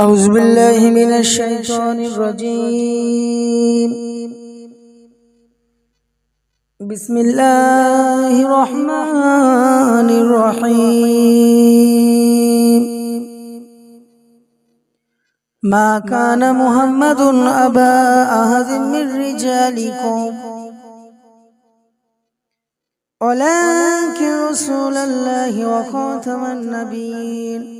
أعوذ بالله من الشيطان الرجيم. بسم الله الرحمن الرحيم. ما كان محمد أبا أحد من رجالكم. ولكن رسول الله وخاتم النبيين.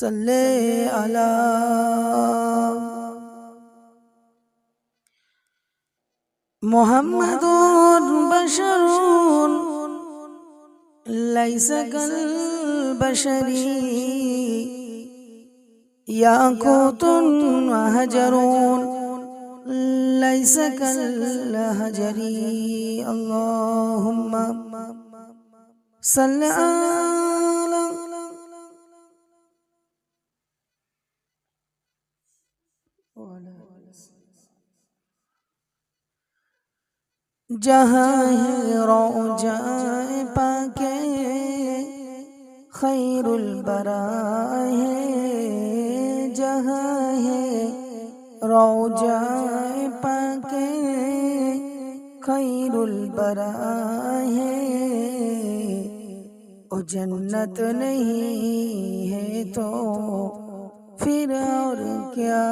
صل على محمد بشر. ليس كالبشر. ياقوت وهجر. ليس كالهجر. اللهم صل على جہاں ہے رو جائے پاکے، خیر البرا ہے جہاں ہے رو جائے پاکے، خیر البرا ہے او جنت نہیں ہے تو پھر اور کیا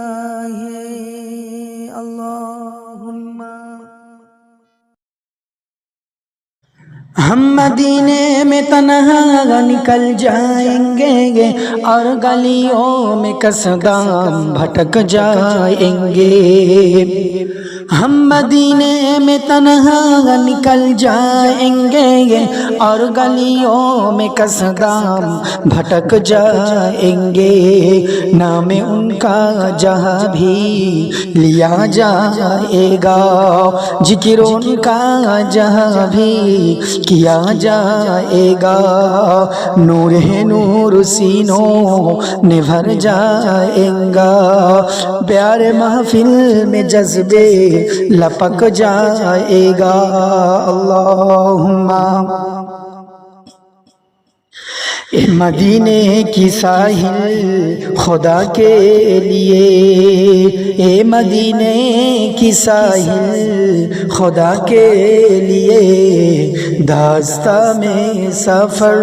ہے؟ اللہم ہم مدینے میں تنہا نکل جائیں گے اور گلیوں میں کسدام بھٹک جائیں گے۔ ہم مدینے میں تنہا نکل جائیں گے اور گلیوں میں کسدام بھٹک جائیں گے۔ نام ان کا جہاں بھی لیا جائے گا۔ ذکر ان کا جہاں بھی کیا جائے گا۔ نور ہے نور، سینوں نے بھر جائیں گا۔ پیار محفل میں جذبے لپک جائے گا۔ اللہم مدینے کی ساحل خدا کے لیے۔ اے مدینے کی ساحل خدا کے لیے۔ داستہ میں سفر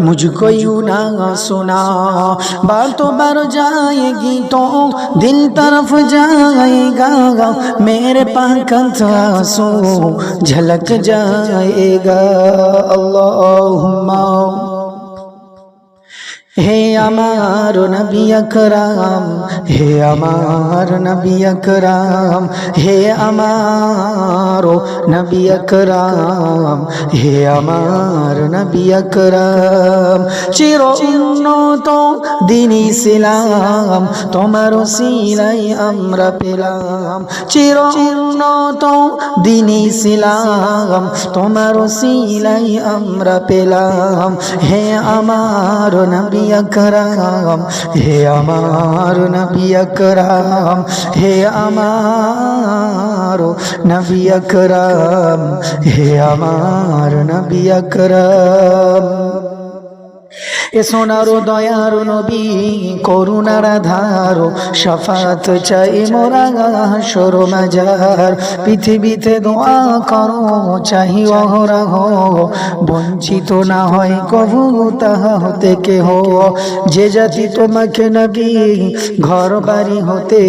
مجھ کو یوں نہ سنا۔ بار تو بر جائے گی تو دل طرف جائے گا۔ میرے پاکت آنسو جھلک جائے گا۔ اللہم হে আমার নবী আকরাম, হে আমার নবী আকরাম, হে আমার নবী আকরাম, হে আমার নবী আকরাম। চির উন্নত দিন ইসলাম, তোমার সিলাই আমরা পেলাম। চির উন্নত দিন ইসলাম, তোমার সিলাই আমরা পেলাম। হে আমার নবী নবিয়া করাম হে আমার নবিয়া করাম হে আমার নবিয়া করাম হে আমার নবিয়া করাম এ সোনারো দয়ারো নবী, করুণার ধারো সফাত চাই মোরা সর মাজার। পৃথিবীতে দোয়া করো, চাহি অহরাহ, বঞ্চিত না হয় কবু তাহা হতে কে কেহ। যে জাতি তোমাকে নবী ঘর বাড়ি হতে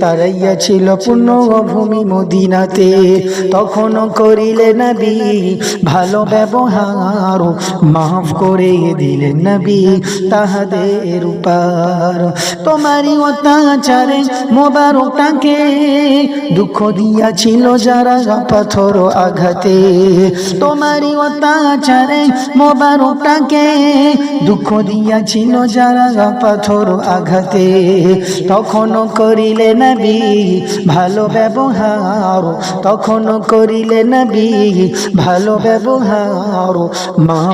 তারাইয়া ছিল পুণ্যভূমি মদিনাতে। তখনও করিলে নবী, ভালো ব্যবহার মাফ করে দিলেন না নবী তাহাদের উপার। তোমারই অত্যাচারে মোবারকটাকে দুঃখ দিয়াছিল যারা পাথর আঘাতে। তোমারই অত্যাচারে মোবারকটাকে দুঃখ দিয়াছিল যারা পাথর আঘাতে। তখনও করিলে নবী ভালো ব্যবহার। তখনও করিলে নবী ভালো ব্যবহার। মা